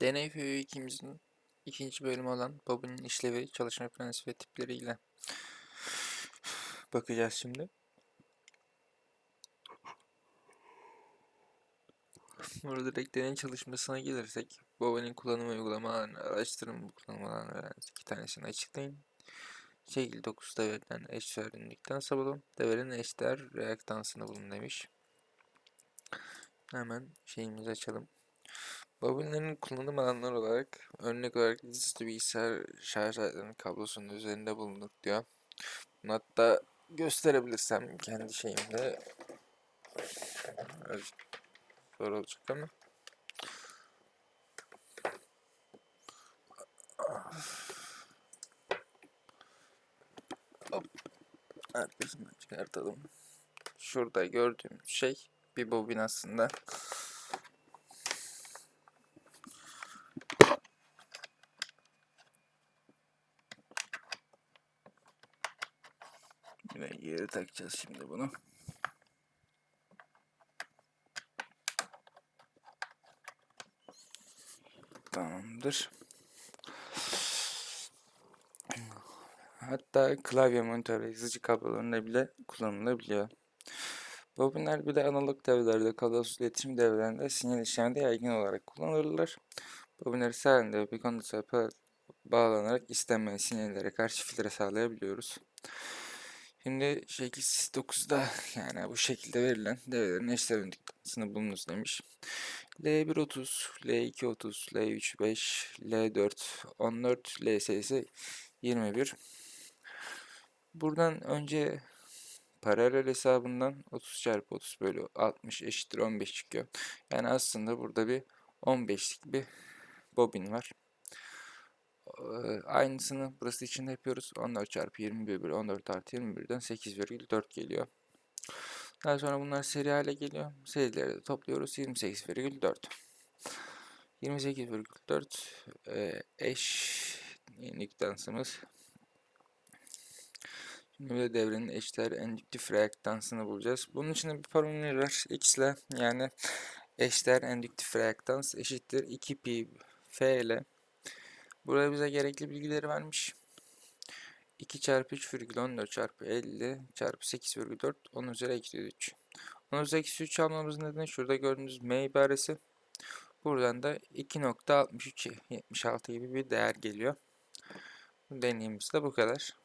Deney Föyü ikimizin ikinci bölümü olan bobinin işlevi, çalışma prensibi ve tipleriyle bakacağız şimdi. Burada direkt deney çalışmasına gelirsek, bobinin kullanım uygulamalarını bu kullanım alanlarından iki tanesini açıklayın. Şekil 9'da verilen eş öğrendikten sonra bulun. Devrenin eşdeğer reaktansını bulun demiş. Hemen şeyimizi açalım. Bobinlerin kullanım alanları olarak örnek olarak dizüstü bilgisayar şarj aletlerinin kablosunun üzerinde bulunur diyor. Bunu hatta gösterebilirsem kendi şeyimde zor olacak ama Hop. Arkasından çıkartalım. Şurada gördüğüm şey bir bobin aslında. Geri takacağız şimdi bunu. Tamamdır. Hatta klavye monitör ve yazıcı kablolarında bile kullanılabiliyor. Bobinler bir de analog devrelerde, kablosuz iletişim devrelerinde sinyal işleminde yaygın olarak kullanılırlar. Bobinleri sayesinde ve bir kondansatör bağlanarak istenmeyen sinyallere karşı filtre sağlayabiliyoruz. Şimdi şekil 9'da yani bu şekilde verilen devrelerin eşdeğer ünitesini bulunuz demiş. L130, L230, L35, L4, 14, L sayısı 21. Buradan önce paralel hesabından 30 çarpı 30 bölü 60 eşittir 15 çıkıyor. Yani aslında burada bir 15'lik bir bobin var. Aynısını burası için yapıyoruz. 14 çarpı 21 bölü 14 artı 21'den 8,4 geliyor. Daha sonra bunlar seri hale geliyor. Serileri de topluyoruz. 28,4. 28,4 e, eş indüktansımız. Şimdi de devrenin eşdeğer endüktif reaktansını bulacağız. Bunun için bir formülü var. X ile yani eşdeğer endüktif reaktans eşittir 2 pi f ile. Buraya bize gerekli bilgileri vermiş. 2 çarpı 3,14 çarpı 50 çarpı 8,4 10 üzeri eksi 3. 10 üzeri eksi 3 almamızın nedeni şurada gördüğünüz m ibaresi. Buradan da 2.6376 gibi bir değer geliyor. Deneyimimiz de bu kadar.